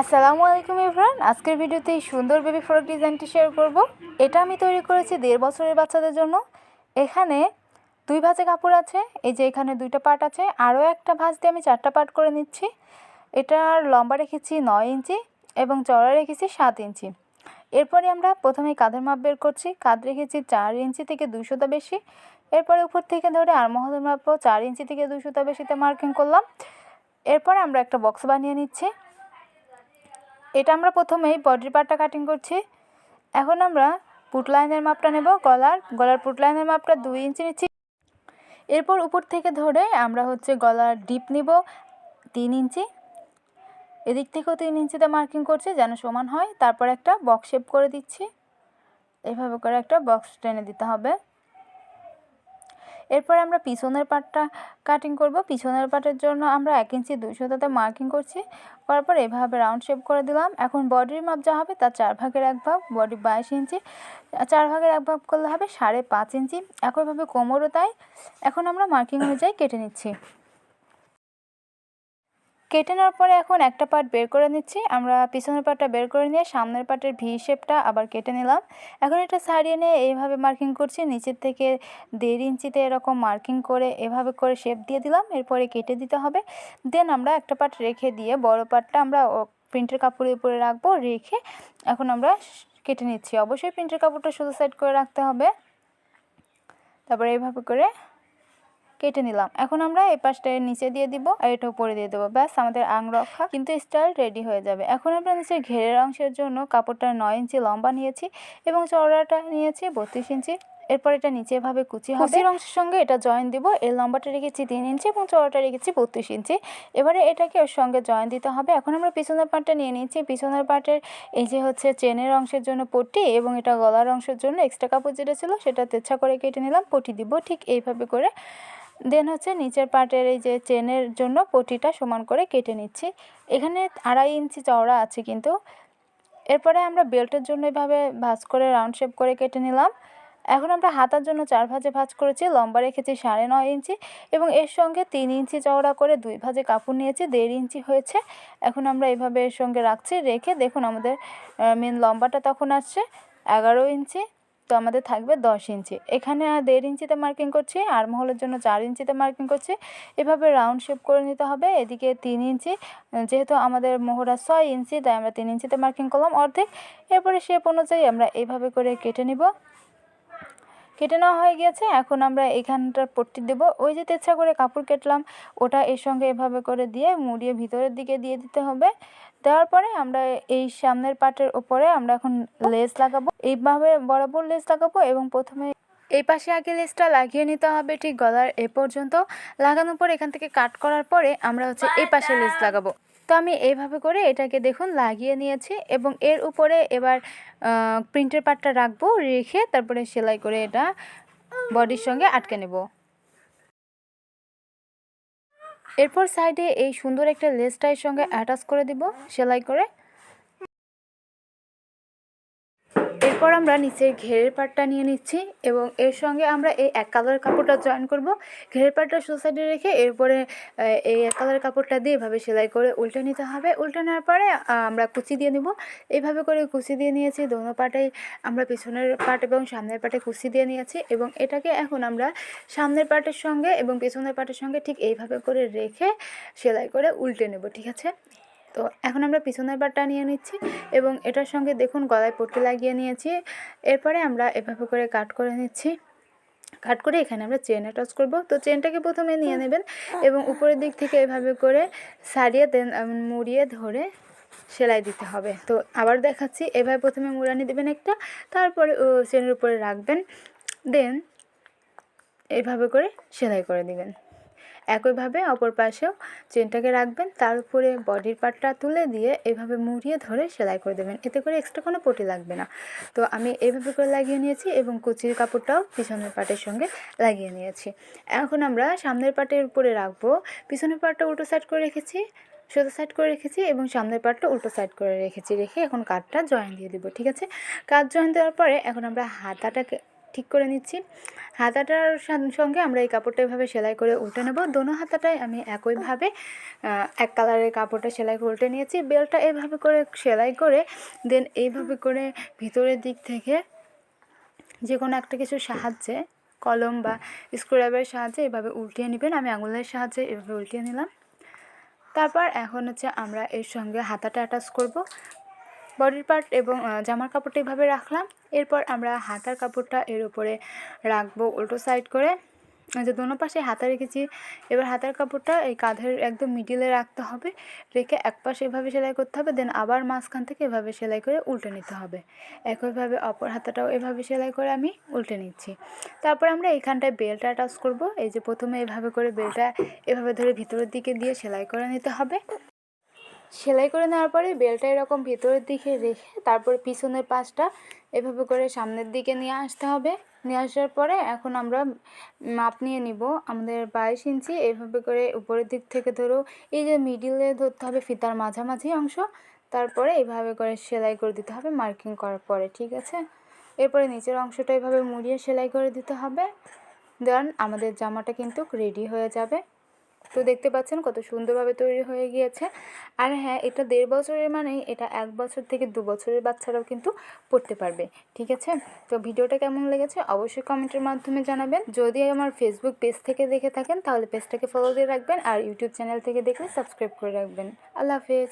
আসসালামু আলাইকুম ইফরান আজকের ভিডিওতে এই সুন্দর বেবি ফ্রক ডিজাইনটি শেয়ার করব। এটা আমি তৈরি করেছি দেড় বছরের বাচ্চাদের জন্য। এখানে দুই ভাঁজে কাপড় আছে, এই যে এখানে দুইটা পার্ট আছে। আরও একটা ভাঁজ দিয়ে আমি চারটা পার্ট করে নিচ্ছি। এটার লম্বা রেখেছি নয় ইঞ্চি এবং চড়া রেখেছি সাত ইঞ্চি। এরপরে আমরা প্রথমে কাঁধের মাপ বের করছি। কাঁধ রেখেছি চার ইঞ্চি থেকে দুশোটা বেশি। এরপরে উপর থেকে ধরে আরমহলের মাপও চার ইঞ্চি থেকে দুশোটা বেশিতে মার্কিং করলাম। এরপরে আমরা একটা বক্স বানিয়ে নিচ্ছি। এটা আমরা প্রথমেই বডির পার্টটা কাটিং করছি। এখন আমরা পুট লাইনের মাপটা নেব, গলার। গলার পুট লাইনের মাপটা দুই ইঞ্চি নিচ্ছি। এরপর উপর থেকে ধরে আমরা হচ্ছে গলার ডিপ নিব, তিন ইঞ্চি। এদিক থেকেও তিন ইঞ্চিতে মার্কিং করছি, যেন সমান হয়। তারপর একটা বক্স শেপ করে দিচ্ছি। এভাবে করে একটা বক্স টেনে দিতে হবে। এরপরে আমরা পিছনের পাটটা কাটিং করব। পিছনের পাটের জন্য আমরা এক ইঞ্চি দুশোটাতে মার্কিং করছি। করার পর এভাবে রাউন্ড শেপ করে দিলাম। এখন বডির মাপ যা হবে তার চার ভাগের এক ভাগ বডি বাইশ ইঞ্চি। চার ভাগের এক ভাগ করলে হবে সাড়ে পাঁচ ইঞ্চি। একইভাবে কোমরও তাই। এখন আমরা মার্কিং অনুযায়ী কেটে নিচ্ছি। কেটে নেওয়ার পরে এখন একটা পার্ট বের করে নিচ্ছি। আমরা পিছনের পার্টটা বের করে নিয়ে সামনের পার্টের ভি শেপটা আবার কেটে নিলাম। এখন এটা সারিয়ে নিয়ে এইভাবে মার্কিং করছি। নিচের থেকে দেড় ইঞ্চিতে এরকম মার্কিং করে এভাবে করে শেপ দিয়ে দিলাম। এরপরে কেটে দিতে হবে। দেন আমরা একটা পার্ট রেখে দিয়ে বড় পার্টটা আমরা প্রিন্টের কাপড়ের উপরে রাখব। রেখে এখন আমরা কেটে নিচ্ছি। অবশ্যই প্রিন্টের কাপড়টা শুধু সাইড করে রাখতে হবে। তারপরে এইভাবে করে কেটে নিলাম। এখন আমরা এই পাশটা নিচে দিয়ে দিব আর এটা উপরে দিয়ে দেবো। ব্যাস, আমাদের আং রক্ষা। কিন্তু স্টাইল রেডি হয়ে যাবে। এখন আমরা নিচের ঘেরের অংশের জন্য কাপড়টা নয় ইঞ্চি লম্বা নিয়েছি এবং চওড়াটা নিয়েছি বত্রিশ ইঞ্চি। এরপর এটা নিচে এভাবে কুচি হবে। কুচির অংশের সঙ্গে এটা জয়েন দিব। এর লম্বাটা রেখেছি তিন ইঞ্চি এবং চওড়াটা রেখেছি বত্রিশ ইঞ্চি। এবারে এটাকে ওর সঙ্গে জয়েন দিতে হবে। এখন আমরা পিছনের পাটটা নিয়ে নিয়েছি। পিছনের পাটের এই যে হচ্ছে চেনের অংশের জন্য পটি এবং এটা গলার অংশের জন্য এক্সট্রা কাপড় যেটা ছিল সেটা তেচ্ছা করে কেটে নিলাম। পটি দিব ঠিক এইভাবে করে। দেন হচ্ছে নিচের পার্টের এই যে চেনের জন্য পটিটা সমান করে কেটে নিচ্ছি। এখানে আড়াই ইঞ্চি চওড়া আছে কিন্তু। এরপরে আমরা বেল্টের জন্য এভাবে ভাঁজ করে, রাউন্ড শেপ করে কেটে নিলাম। এখন আমরা হাতার জন্য চার ভাঁজে ভাঁজ করেছি, লম্বা রেখেছি সাড়ে নয় ইঞ্চি এবং এর সঙ্গে তিন ইঞ্চি চওড়া করে দুই ভাঁজে কাপড় নিয়েছি, দেড় ইঞ্চি হয়েছে। এখন আমরা এভাবে এর সঙ্গে রাখছি, রেখে দেখুন আমাদের মেন লম্বাটা তখন আসছে, এগারো ইঞ্চি। তো আমাদের থাকবে দশ ইঞ্চি। এখানে দেড় ইঞ্চিতে মার্কিং করছি আর মহলের জন্য চার ইঞ্চিতে মার্কিং করছি। এভাবে রাউন্ড শেপ করে নিতে হবে, এদিকে তিন ইঞ্চি যেহেতু আমাদের মোহরা ছয় ইঞ্চি, তাই আমরা তিন ইঞ্চিতে মার্কিং করলাম অর্ধেক। এরপরে শেপ অনুযায়ী আমরা এভাবে করে কেটে নিব। কেটে নেওয়া হয়ে গিয়েছে, এখন আমরা এখানটার পট্টি দেবো। ওই যে তেচ্ছা করে কাপড় কেটলাম, ওটা এর সঙ্গে এভাবে করে দিয়ে মুড়িয়ে ভিতরের দিকে দিয়ে দিতে হবে। দেওয়ার পরে আমরা এই সামনের পাটের ওপরে আমরা এখন লেস লাগাবো। এইভাবে বরাবর লেস লাগাবো এবং প্রথমে এই পাশে আগে লেসটা লাগিয়ে নিতে হবে ঠিক গলার এ পর্যন্ত। লাগানোর পর এখান থেকে কাট করার পরে আমরা হচ্ছে এই পাশে লেস লাগাবো। তো আমি এইভাবে করে এটাকে দেখুন লাগিয়ে নিয়েছি এবং এর উপরে এবার প্রিন্টের পাটটা রাখব, রেখে তারপরে সেলাই করে এটা বডির সঙ্গে আটকে নেব। এরপর সাইডে এই সুন্দর একটা লেস টাইয়ের সঙ্গে অ্যাটাচ করে দিব সেলাই করে। এরপর আমরা নিচের ঘেরের পাটটা নিয়ে নিচ্ছি এবং এর সঙ্গে আমরা এই এক কালারের কাপড়টা জয়েন করব। ঘেরের পাটটা সোসাইডে রেখে এরপরে এই এক কালারের কাপড়টা দিয়ে এভাবে সেলাই করে উল্টে নিতে হবে। উল্টে নেওয়ার পরে আমরা কুচি দিয়ে নিব। এইভাবে করে কুচি দিয়ে নিয়েছি, দোনো পাটেই আমরা পিছনের পাট এবং সামনের পাটে কুচি দিয়ে নিয়েছি এবং এটাকে এখন আমরা সামনের পাটের সঙ্গে এবং পিছনের পাটের সঙ্গে ঠিক এইভাবে করে রেখে সেলাই করে উল্টে নেব, ঠিক আছে? তো এখন আমরা পিছনের পাটটা নিয়ে নিচ্ছি এবং এটার সঙ্গে দেখুন গলায় পট্টি লাগিয়ে নিয়েছি। এরপরে আমরা এভাবে করে কাট করে নিচ্ছি। কাট করে এখানে আমরা চেন অ্যাটাচ করব। তো চেনটাকে প্রথমে নিয়ে নেবেন এবং উপরের দিক থেকে এভাবে করে সারিয়ে দেন মুড়িয়ে ধরে সেলাই দিতে হবে। তো আবার দেখাচ্ছি, এভাবে প্রথমে মুড়ানি দেবেন একটা, তারপরে চেনের উপরে রাখবেন দেন এইভাবে করে সেলাই করে দিবেন। একইভাবে অপর পাশেও চেনটাকে রাখবেন, তার উপরে বডির পার্টটা তুলে দিয়ে এভাবে মুড়িয়ে ধরে সেলাই করে দেবেন। এতে করে এক্সট্রা কোনো পটি লাগবে না। তো আমি এইভাবে করে লাগিয়ে নিয়েছি এবং কুচির কাপড়টাও পিছনের পাটের সঙ্গে লাগিয়ে নিয়েছি। এখন আমরা সামনের পাটের উপরে রাখব। পিছনের পাটটা উল্টো সাইড করে রেখেছি, সোজা সাইড করে রেখেছি এবং সামনের পাটটা উল্টো সাইড করে রেখেছি, রেখে এখন কাঠটা জয়েন দিয়ে দিব, ঠিক আছে? কাঠ জয়েন দেওয়ার পরে এখন আমরা হাতাটাকে ঠিক করে নিচ্ছি। হাতাটার সঙ্গে আমরা এই কাপড়টা এভাবে সেলাই করে উল্টে নেব। দোনো হাতাটাই আমি একইভাবে এক কালারের কাপড়টা সেলাই করে উল্টে নিয়েছি। বেলটা এভাবে করে সেলাই করে দেন এইভাবে করে ভিতরের দিক থেকে যে কোনো একটা কিছুর সাহায্যে, কলম বা স্ক্রুড্রাইভারের সাহায্যে এভাবে উল্টিয়ে নেবেন। আমি আঙুলের সাহায্যে এভাবে উল্টিয়ে নিলাম। তারপর এখন হচ্ছে আমরা এর সঙ্গে হাতাটা অ্যাটাচ করব। বডির পার্ট এবং জামার কাপড়টা এভাবে রাখলাম। এরপর আমরা হাতার কাপড়টা এর উপরে রাখব উল্টো সাইড করে। যে দোনো পাশে হাতা রেখেছি। এবার হাতার কাপড়টা এই কাঁধের একদম মিডিলে রাখতে হবে। রেখে এক পাশে এভাবে সেলাই করতে হবে দেন আবার মাঝখান থেকে এভাবে সেলাই করে উল্টে নিতে হবে। একইভাবে অপর হাতাটাও এভাবে সেলাই করে আমি উল্টে নিচ্ছি। তারপর আমরা এইখানটায় বেলটা টাচ করব। এই যে প্রথমে এভাবে করে বেলটা এভাবে ধরে ভিতরের দিকে দিয়ে সেলাই করে নিতে হবে। সেলাই করে নেওয়ার পরে বেলটা এরকম ভেতরের দিকে রেখে তারপর পিছনের পাশটা এভাবে করে সামনের দিকে নিয়ে আসতে হবে। নিয়ে আসার পরে এখন আমরা মাপ নিয়ে নিব। আমাদের বাইশ ইঞ্চি এভাবে করে উপরের দিক থেকে ধরো এই যে মিডিলে ধরতে হবে ফিতার মাঝামাঝি অংশ। তারপরে এইভাবে করে সেলাই করে দিতে হবে মার্কিং করার পরে, ঠিক আছে? এরপরে নিচের অংশটা এভাবে মুড়িয়ে সেলাই করে দিতে হবে। দেন আমাদের জামাটা কিন্তু রেডি হয়ে যাবে। তো দেখতে পাচ্ছেন কত সুন্দরভাবে তৈরি হয়ে গিয়েছে। আর হ্যাঁ এটা দেড় বছরের মানে এটা এক বছর থেকে দু বছরের বাচ্চারাও কিন্তু পড়তে পারবে, ঠিক আছে? তো ভিডিওটা কেমন লেগেছে অবশ্যই কমেন্টের মাধ্যমে জানাবেন। যদি আমার ফেসবুক পেজ থেকে দেখে থাকেন, তাহলে পেজটাকে ফলো দিয়ে রাখবেন আর ইউটিউব চ্যানেল থেকে দেখলে সাবস্ক্রাইব করে রাখবেন। আল্লাহ হাফেজ।